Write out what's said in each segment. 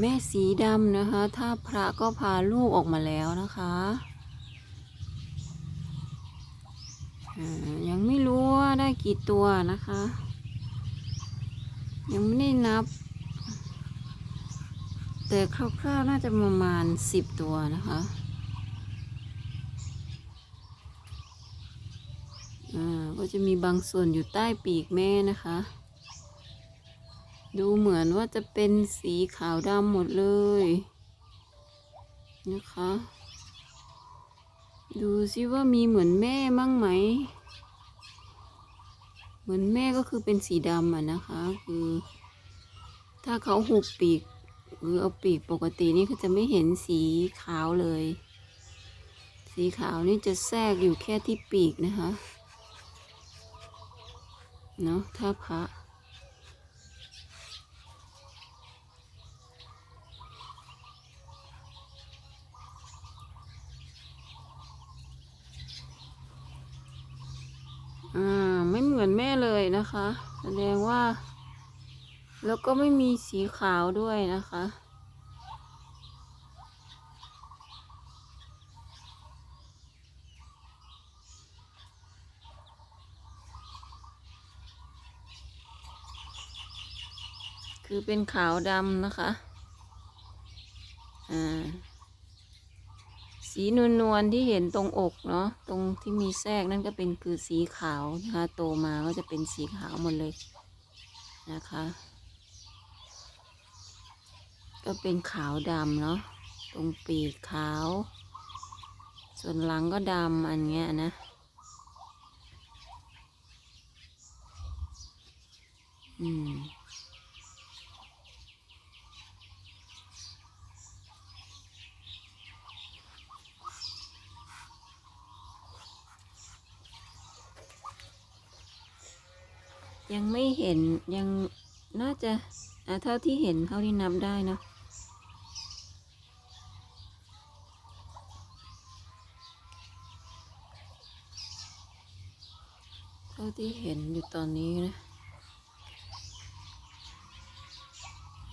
แม่สีดำนะคะ ถ้าพระก็พาลูกออกมาแล้วนะคะยังไม่รู้ว่าได้กี่ตัวนะคะ ยังไม่ได้นับ แต่คร่าวๆน่าจะประมาณสิบตัวนะคะก็จะมีบางส่วนอยู่ใต้ปีกแม่นะคะ ดูเหมือนว่าจะเป็นสีขาวดำหมดเลย นะคะ ดูซิว่ามีเหมือนแม่มั่งไหม เหมือนแม่ก็คือเป็นสีดำอะนะคะ คือ ถ้าเขาหุบปีก หรือเอาปีกปกตินี่ก็จะไม่เห็นสีขาวเลย สีขาวนี่จะแทรกอยู่แค่ที่ปีกนะคะ เนาะถ้าพระ อ่าไม่เหมือนแม่เลยนะคะ แสดงว่า แล้วก็ไม่มีสีขาวด้วยนะคะ คือเป็นขาวดำนะคะ อ่า สีนวลนวลๆที่เห็นตรงอกเนาะตรงที่มีแทรกนั่นก็เป็นคือสีขาวนะคะ โตมาก็จะเป็นสีขาวหมดเลยนะคะ ก็เป็นขาวดำเนาะตรงปีกขาว ส่วนหลังก็ดำอันเงี้ยนะอืม ยังไม่เห็นยังน่าจะเท่าที่เห็นเท่าที่นับได้นะเท่าที่เห็นอยู่ตอนนี้นะ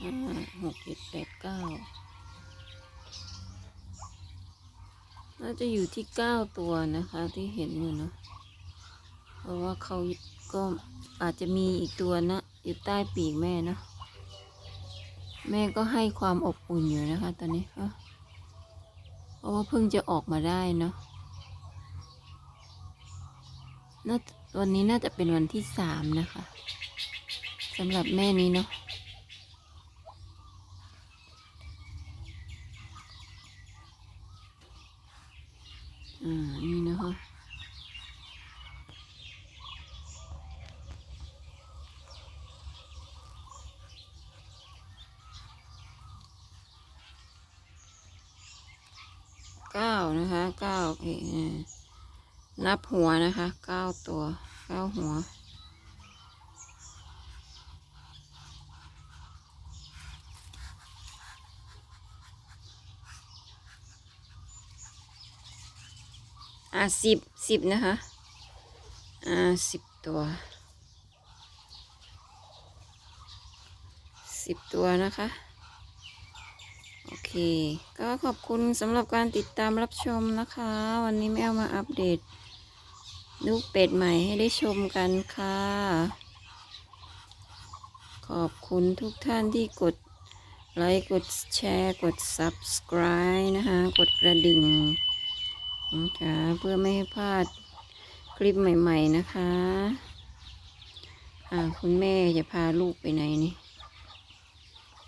ห้าหกเจ็ดแปดเก้าน่าจะอยู่ที่เก้าตัวนะคะที่เห็นอยู่เนอะเพราะว่าเขาก็ อาจจะมีอีกตัวนะ อยู่ใต้ปีกแม่เนอะแม่ก็ให้ความอบอุ่นอยู่นะคะ ตอนนี้เพราะว่าเพิ่งจะออกมาได้เนาะน่าวันนี้น่าจะเป็นวันที่สามนะคะสำหรับแม่นี้เนาะอ่านี่นะคะ เก้านะคะเก้านับหัวนะคะเก้าตัวเก้าหัว อะสิบสิบนะคะ อ่าสิบตัวสิบตัวนะคะ โอเค ก็ขอบคุณสำหรับการติดตามรับชมนะคะ วันนี้แม่เอามาอัปเดต ลูกเป็ดใหม่ให้ได้ชมกันค่ะ ขอบคุณทุกท่านที่กดไลค์กดแชร์กด subscribe นะคะ กดกระดิ่งนะคะเพื่อไม่ให้พลาดคลิปใหม่ ๆ นะคะ อ่า คุณแม่จะพาลูกไปไหนนี่